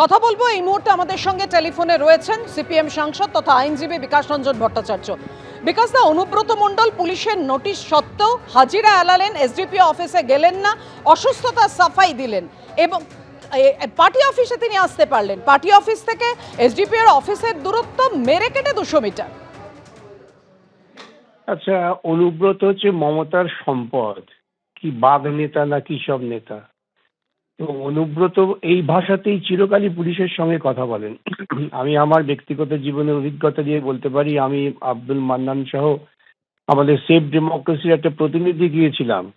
কথা বলব, এই মুহূর্তে আমাদের সঙ্গে টেলিফোনে রয়েছেন সিপিএম সাংসদ তথা আইনজীবী বিকাশ রঞ্জন ভট্টাচার্য। বিকাশ দা, অনুব্রত মণ্ডল পুলিশের নোটিশ সত্ত্বেও হাজিরা এলালেন এসডিপিও অফিসে গেলেন না, অসুস্থতা সাফাই দিলেন এবং পার্টি অফিসে তিনি আসতে পারলেন। পার্টি অফিস থেকে এসডিপিওর অফিসের দূরত্ব মেরে কেটে দুশো মিটার। আচ্ছা অনুব্রত হচ্ছে মমতার সম্পদ। কি বাঘ নেতা না কি সব নেতা? এবং অনুব্রত এই ভাষাতেই চিরকালই পুলিশের সঙ্গে কথা বলেন। আমি আমার ব্যক্তিগত জীবনের অভিজ্ঞতা দিয়ে বলতে পারি, আমি আব্দুল মান্নান সহ আমাদের সেফ ডেমোক্রেসির একটা প্রতিনিধি গিয়েছিলাম।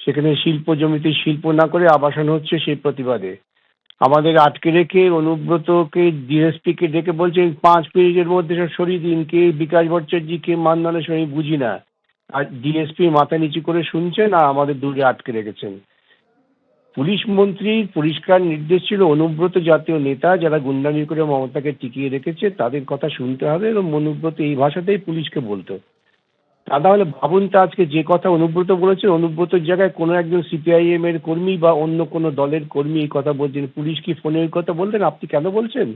সেখানে শিল্প জমিতে শিল্প না করে আবাসন হচ্ছে সেই প্রতিবাদে। আমাদের আটকে রেখে অনুব্রতকে ডিএসপি কে ডেকে বলছেন, পাঁচ মিনিটের মধ্যে সব সরিয়ে দিন। কে বিকাশ ভট্টাচার্য, কে মান্নানের সঙ্গে বুঝি না। আর ডিএসপি মাথা নিচু করে শুনছেন আর আমাদের দূরে আটকে রেখেছেন। পুলিশ মন্ত্রীর পরিষ্কার নির্দেশ ছিল, অনুব্রত জাতীয় নেতা যারা গুন্ডামি করে মমতাকে টিকিয়ে রেখেছে, তাদের কথা শুনতে হবে এবং অনুব্রত এই ভাষাতেই পুলিশকে বলতো তা নাহলে ভাবুন তো আজকে যে কথা অনুব্রত বলেছে অনুব্রতর জায়গায় কোনো একজন সিপিআইএম এর কর্মী বা অন্য কোনো দলের কর্মী এই কথা বলছেন, পুলিশ কি ফোনে ওই কথা বলতেন আপনি কেন বলছেন?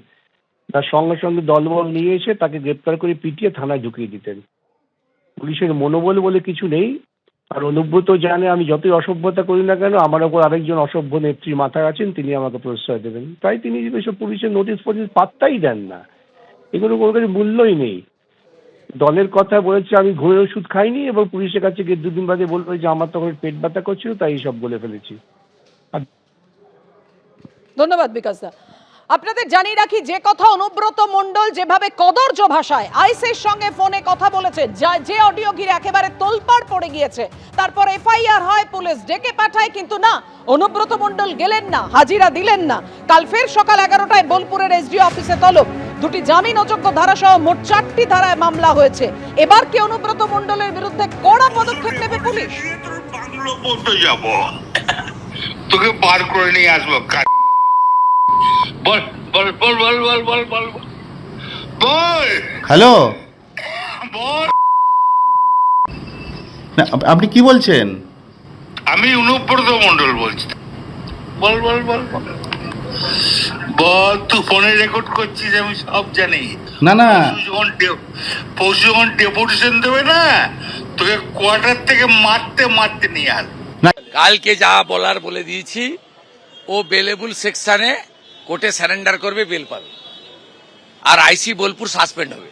তার সঙ্গে সঙ্গে দলবল নিয়ে এসে তাকে গ্রেপ্তার করে পিটিয়ে থানায় ঢুকিয়ে দিতেন। পুলিশের মনোবল বলে কিছু নেই আর অনুব্রত জানে আমি যতই অসভ্যতা করি না কেন, আমার ওপর আরেকজন অসভ্য নেত্রী মাথায় আছেন, তিনি আমাকে প্রশ্রয় দেবেন। তাই তিনি এসব পুলিশের নোটিশ ফোটিস পাত্তাই দেন না। এগুলো কোনো কিছু মূল্যই নেই। দলের কথা বলেছে, আমি ঘুমের ওষুধ খাইনি এবং পুলিশের কাছে গিয়ে দুদিন বাদে বলব যে আমার তখন পেট ব্যথা করছিল, তাই সব বলে ফেলেছি। ধন্যবাদ বিকাশ দা। আপনাদের জানিয়ে রাখি, যে কথা অনুব্রত মণ্ডল যেভাবে কদর্য ভাষায় আইসের সঙ্গে ফোনে কথা বলেছে, যা অডিও ঘিরে একেবারে তোলপাড় পড়ে গিয়েছে, তারপর এফআইআর হয়, পুলিশ ডেকে পাঠায়, কিন্তু না, অনুব্রত মণ্ডল গেলেন না, হাজিরা দিলেন না। কাল ফের সকাল এগারোটায় বোলপুরের এসডিও অফিসে তলব। দুটি জামিন অযোগ্য ধারাসহ মোট চারটি ধারায় মামলা হয়েছে। এবার কি অনুব্রত মণ্ডলের বিরুদ্ধে কড়া পদক্ষেপ নেবে পুলিশ? তোকে বার করে নিয়ে আসব বল বল বল বল বল বল বল বল। হ্যালো? বল। আপনি কি বলছেন? আমি অনুব্রত মন্ডল বলছি। বল বল বল বল। বল তুই ফোনে রেকর্ড করছিস আমি সব জানি। না না। পরশু যখন ডেপুটেশন দেবে না তোকে কোয়ার্টার থেকে মারতে মারতে নিয়ে আস কালকে যা বলার বলে দিয়েছি ও বেলেবুল সেকশনে কোর্টে স্যারেন্ডার করবে বেল পাবে। আর আইসি বোলপুর সাসপেন্ড হবে।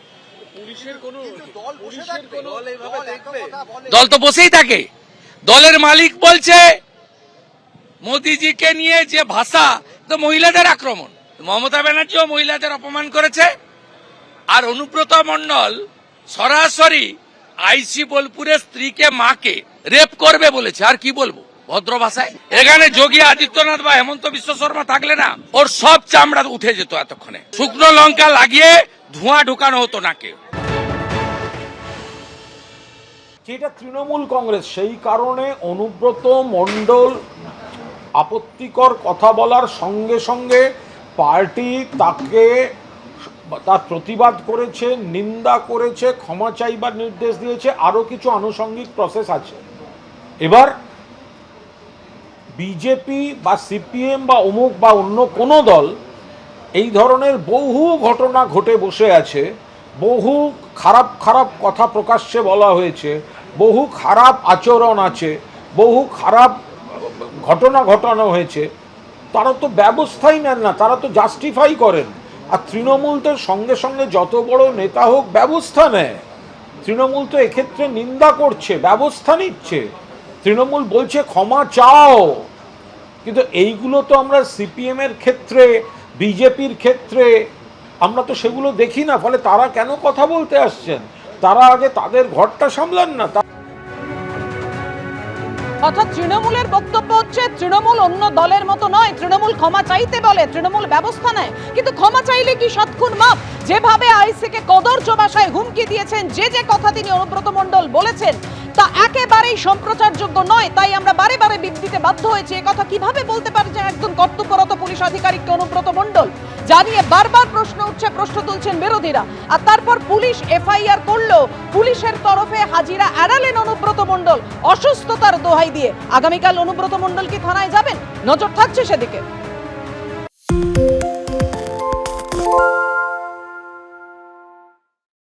দল তো বসেই থাকে। দলের মালিক বলছে মোদিজিকে নিয়ে যে ভাষা তো মহিলাদের আক্রমণ। মমতা ব্যানার্জিও মহিলাদের অপমান করেছে। আর অনুব্রত মণ্ডল সরাসরি আইসি বোলপুরের স্ত্রীকে মাকে রেপ করবে বলেছে। আর কি বলব? ভদ্র ভাষায়, এখানে যোগী আদিত্যনাথ বা হেমন্ত বিশ্ব শর্মা থাকলে না, ওর সব চামড়া উঠে যেত এতক্ষণে। শুকনো লঙ্কা লাগিয়ে ধোঁয়া ঢুকানো হতো নাকে। যেটা তৃণমূল কংগ্রেস? সেই কারণে অনুব্রত মণ্ডল আপত্তিকর কথা বলার সঙ্গে সঙ্গে পার্টি তাকে তার প্রতিবাদ করেছে, নিন্দা করেছে, ক্ষমা চাইবার নির্দেশ দিয়েছে, আরও কিছু আনুষঙ্গিক প্রসেস আছে। এবার বিজেপি বা সিপিএম বা অমুক বা অন্য কোনো দল এই ধরনের বহু ঘটনা ঘটে বসে আছে, বহু খারাপ খারাপ কথা প্রকাশ্যে বলা হয়েছে, বহু খারাপ আচরণ আছে, বহু খারাপ ঘটনা ঘটানো হয়েছে। তারা তো ব্যবস্থাই নেন না, তারা তো জাস্টিফাই করেন। আর তৃণমূল তো সঙ্গে সঙ্গে যত বড় নেতা হোক ব্যবস্থা নেয়। তৃণমূল তো এক্ষেত্রে নিন্দা করছে, ব্যবস্থা নিচ্ছে। তৃণমূল বলছে, ক্ষমা চাও। কিন্তু এইগুলো তো আমরা সিপিএম এর ক্ষেত্রে, বিজেপির ক্ষেত্রে, আমরা তো সেগুলো দেখি না। ফলে তারা কেন কথা বলতে আসছেন? তারা আগে তাদের ঘরটা সামলান না। অর্থাৎ তৃণমূলের বক্তব্য হচ্ছে, তৃণমূল অন্য দলের মতো নয়, তৃণমূল ক্ষমা চাইতে বলে, তৃণমূল ব্যবস্থা নেয়। কিন্তু ক্ষমা চাইলে কি সৎখুন মাপ? যেভাবে আইসিকে কদর্য ভাষায় হুমকি দিয়েছেন, যে যে কথা তিনি অনুব্রত মণ্ডল বলেছেন, তা একেবারেই সম্প্রচারযোগ্য নয়। তাই আমরা বারে বারে বিবৃতিতে বাধ্য হয়েছি। কথা কীভাবে বলতে পারে যে একজন কর্তব্যরত পুলিশ আধিকারিককে অনুব্রত মণ্ডল? জানিয়ে বারবার প্রশ্ন উঠছে, প্রশ্ন তুলছেন বিরোধীরা। আর তারপর পুলিশ এফআইআর করল। পুলিশের তরফে হাজিরা এড়ালেন অনুব্রত মণ্ডল অসুস্থতার দোহাই দিয়ে। আগামীকাল অনুব্রত মণ্ডল কি থানায় যাবেন? নজর থাকছে সেদিকে।